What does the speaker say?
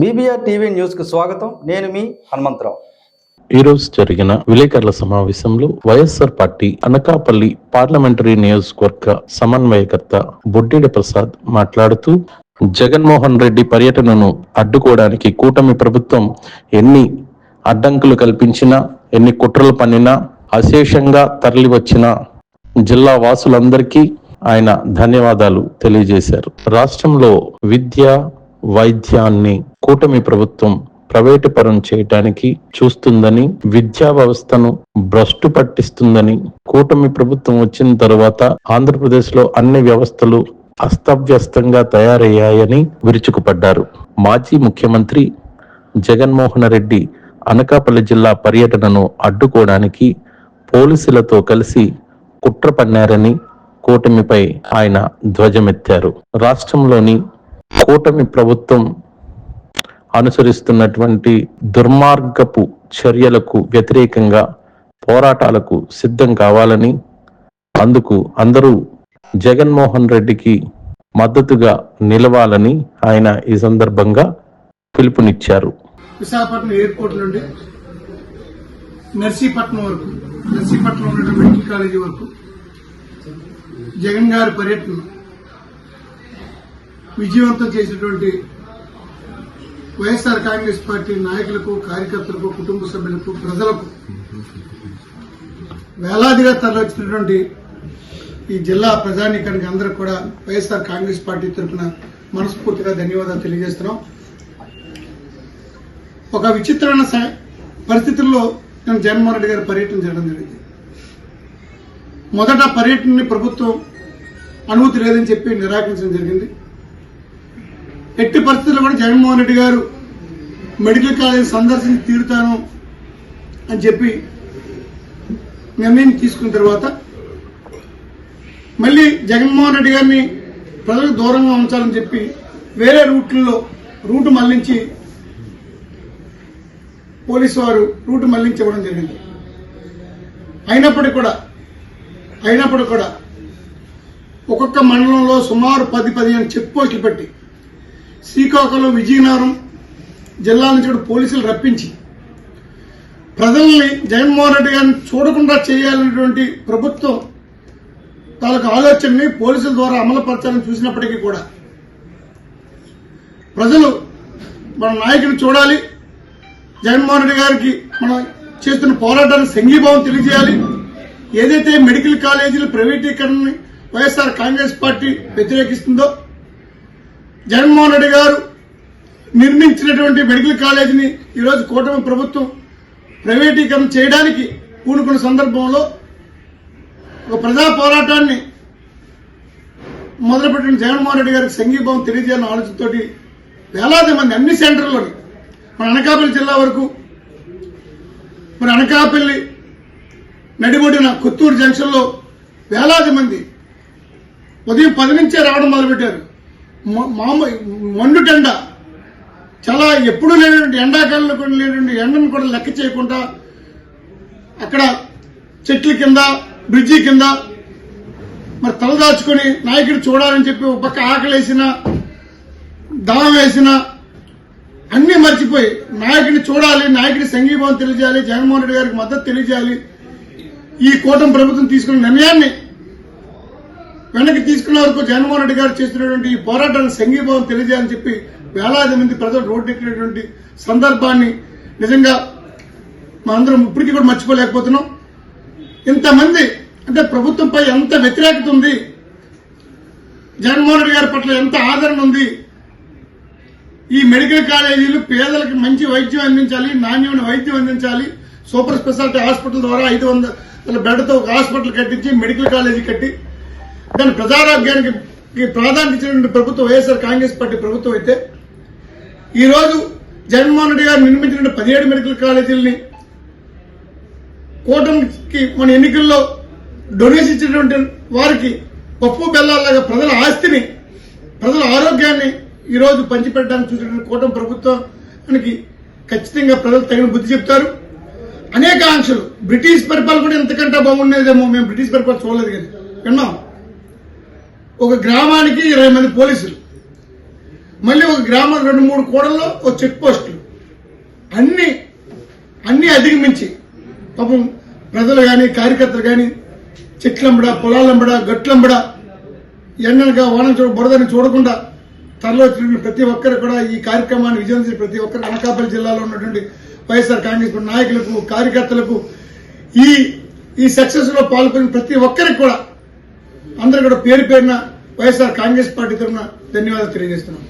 BBR TV న్యూస్కు స్వాగతం. నేను మీ హనుమంతరావు. ఈ రోజు జరిగిన విలేకరుల సమావేశంలో వైఎస్ఆర్ పార్టీ అనకాపల్లి పార్లమెంటరీ నియోజకవర్గ సమన్వయకర్త బొడ్డెడ ప్రసాద్ మాట్లాడుతూ జగన్మోహన్ రెడ్డి పర్యటనను అడ్డుకోవడానికి కూటమి ప్రభుత్వం ఎన్ని అడ్డంకులు కల్పించినా ఎన్ని కుట్రలు పన్నినా అశేషంగా తరలివచ్చిన జిల్లా వాసులందరికీ ఆయన ధన్యవాదాలు తెలియజేశారు. రాష్ట్రంలో విద్య వైద్యాన్ని కూటమి ప్రభుత్వం ప్రైవేటు పరం చేయటానికి చూస్తుందని విద్యా వ్యవస్థను భ్రష్టు పట్టిస్తుందని కూటమి ప్రభుత్వం వచ్చిన తర్వాత ఆంధ్రప్రదేశ్లో అన్ని వ్యవస్థలు అస్తవ్యస్తంగా తయారయ్యాయని విరుచుకుపడ్డారు. మాజీ ముఖ్యమంత్రి జగన్మోహన్ రెడ్డి అనకాపల్లి జిల్లా పర్యటనను అడ్డుకోవడానికి పోలీసులతో కలిసి కుట్ర పన్నారని కూటమిపై ఆయన ధ్వజమెత్తారు. రాష్ట్రంలోని కూటమి ప్రభుత్వం అనుసరిస్తున్నటువంటి దుర్మార్గపు చర్యలకు వ్యతిరేకంగా పోరాటాలకు సిద్ధం కావాలని అందుకు అందరూ జగన్మోహన్ రెడ్డికి మద్దతుగా నిలవాలని ఆయన ఈ సందర్భంగా పిలుపునిచ్చారు. విశాఖపట్నం ఎయిర్పోర్ట్ నుండి నర్సీపట్నం వరకు నర్సీపట్నం ఉన్నటువంటి మెడికల్ కాలేజీ వరకు జగన్ గారి పర్యటన విజయవంతం చేసినటువంటి వైఎస్ఆర్ కాంగ్రెస్ పార్టీ నాయకులకు కార్యకర్తలకు కుటుంబ సభ్యులకు ప్రజలకు వేలాదిగా తరలించినటువంటి ఈ జిల్లా ప్రజానీకానికి అందరూ కూడా వైఎస్ఆర్ కాంగ్రెస్ పార్టీ తరఫున మనస్ఫూర్తిగా ధన్యవాదాలు తెలియజేస్తున్నాం. ఒక విచిత్రమైన పరిస్థితుల్లో నేను జగన్మోహన్ రెడ్డి గారి పర్యటన చేయడం జరిగింది. మొదట పర్యటనని ప్రభుత్వం అనుమతి లేదని చెప్పి నిరాకరించడం జరిగింది. ఎట్టి పరిస్థితుల్లో కూడా జగన్మోహన్ రెడ్డి గారు మెడికల్ కాలేజ్ సందర్శించి తీరుతాను అని చెప్పి నిర్ణయం తీసుకున్న తర్వాత మళ్ళీ జగన్మోహన్ రెడ్డి గారిని ప్రజలకు దూరంగా ఉంచాలని చెప్పి వేరే రూట్లలో రూట్ మళ్ళించి పోలీసు వారు రూట్ మళ్ళించి ఇవ్వడం జరిగింది. అయినప్పటికీ కూడా అయినప్పటికీ కూడా ఒక్కొక్క మండలంలో సుమారు పది పదిహేను చెక్ పోస్టులు పెట్టి శ్రీకాకుళం విజయనగరం జిల్లా నుంచి కూడా పోలీసులు రప్పించి ప్రజల్ని జగన్మోహన్ రెడ్డి గారిని చూడకుండా చేయాలనేటువంటి ప్రభుత్వం తాలూకు ఆలోచనని పోలీసుల ద్వారా అమలుపరచాలని చూసినప్పటికీ కూడా ప్రజలు మన నాయకుని చూడాలి జగన్మోహన్ రెడ్డి గారికి మనం చేస్తున్న పోరాటానికి సంఘీభావం తెలియజేయాలి. ఏదైతే మెడికల్ కాలేజీల ప్రైవేటీకరణని వైఎస్ఆర్ కాంగ్రెస్ పార్టీ వ్యతిరేకిస్తుందో జగన్మోహన్ రెడ్డి గారు నిర్మించినటువంటి మెడికల్ కాలేజీని ఈరోజు కూటమి ప్రభుత్వం ప్రైవేటీకరణ చేయడానికి పూనుకున్న సందర్భంలో ఒక ప్రజా పోరాటాన్ని మొదలుపెట్టిన జగన్మోహన్ రెడ్డి గారికి సంఘీభావం తెలియజేయాలని ఆలోచనతోటి వేలాది మంది అన్ని సెంటర్లోని మన అనకాపల్లి జిల్లా వరకు మరి అనకాపల్లి నడిబొడిన కొత్తూరు జంక్షన్లో వేలాది మంది ఉదయం పది నుంచే రావడం మొదలుపెట్టారు. మ- మామూలు ఎండ చాలా ఎప్పుడు లేనటువంటి ఎండాకాలంలో కూడా లేనటువంటి ఎండను కూడా లెక్క చేయకుండా అక్కడ చెట్ల కింద బ్రిడ్జి కింద మరి తలదాచుకొని నాయకుడు చూడాలని చెప్పి ఒక పక్క ఆకలేసిన దాహం వేసిన అన్నీ మర్చిపోయి నాయకుడిని చూడాలి నాయకుడి సంఘీభావం తెలియజేయాలి జగన్మోహన్ రెడ్డి గారికి మద్దతు తెలియజేయాలి ఈ కూటమి ప్రభుత్వం తీసుకున్న నిర్ణయాన్ని వెనక్కి తీసుకునే వరకు జగన్మోహన్ రెడ్డి గారు చేసినటువంటి ఈ పోరాటాన్ని సంఘీభావం తెలియజేయాలని చెప్పి వేలాది మంది ప్రజలు రోడ్డెక్కినటువంటి సందర్భాన్ని నిజంగా మా అందరం ఇప్పటికీ కూడా మర్చిపోలేకపోతున్నాం. ఇంతమంది అంటే ప్రభుత్వంపై ఎంత వ్యతిరేకత ఉంది జగన్మోహన్ రెడ్డి గారి పట్ల ఎంత ఆదరణ ఉంది ఈ మెడికల్ కాలేజీలు పేదలకు మంచి వైద్యం అందించాలి నాణ్యమైన వైద్యం అందించాలి సూపర్ స్పెషాలిటీ హాస్పిటల్ ద్వారా ఐదు వందల బెడ్తో ఒక హాస్పిటల్ కట్టించి మెడికల్ కాలేజీ కట్టి దాని ప్రజారోగ్యానికి ప్రాధాన్యత ఇచ్చినటువంటి ప్రభుత్వం వైఎస్ఆర్ కాంగ్రెస్ పార్టీ ప్రభుత్వం అయితే ఈరోజు జగన్మోహన్ రెడ్డి గారు నిర్మించిన పదిహేడు మెడికల్ కాలేజీలని కూటమికి మన ఎన్నికల్లో డొనేషన్ ఇచ్చినటువంటి వారికి పప్పు బెల్లాలాగా ప్రజల ఆస్తిని ప్రజల ఆరోగ్యాన్ని ఈ రోజు పంచిపెట్టడానికి చూసినటువంటి కూటమి ప్రభుత్వానికి ఖచ్చితంగా ప్రజలు తగిన బుద్ధి చెప్తారు. అనేక ఆంక్షలు. బ్రిటిష్ పరిపాలన కూడా ఇంతకంటే బాగుండేదేమో మేము బ్రిటిష్ పరిపాలన చూడలేదు కానీ. విన్నాం? ఒక గ్రామానికి ఇరవై మంది పోలీసులు. మళ్ళీ ఒక గ్రామం రెండు మూడు కోడల్లో ఒక చెక్ పోస్టులు. అన్ని అన్ని అధిగమించి. పాపం ప్రజలు కానీ కార్యకర్తలు కానీ చెట్లంబడ పొలాలంబడ గట్లంబడ ఎండనగా వానం చూడ బురదని చూడకుండా తరలో తిరిగిన ప్రతి ఒక్కరు కూడా ఈ కార్యక్రమాన్ని విజయం చేసిన ప్రతి ఒక్కరు అనకాపల్లి జిల్లాలో ఉన్నటువంటి వైఎస్ఆర్ కాంగ్రెస్ నాయకులకు కార్యకర్తలకు ఈ ఈ సక్సెస్లో పాల్గొని ప్రతి ఒక్కరికి కూడా అందరు కూడా పేరు పేరున వైఎస్ఆర్ కాంగ్రెస్ పార్టీ తరఫున ధన్యవాదాలు తెలియజేస్తున్నాం.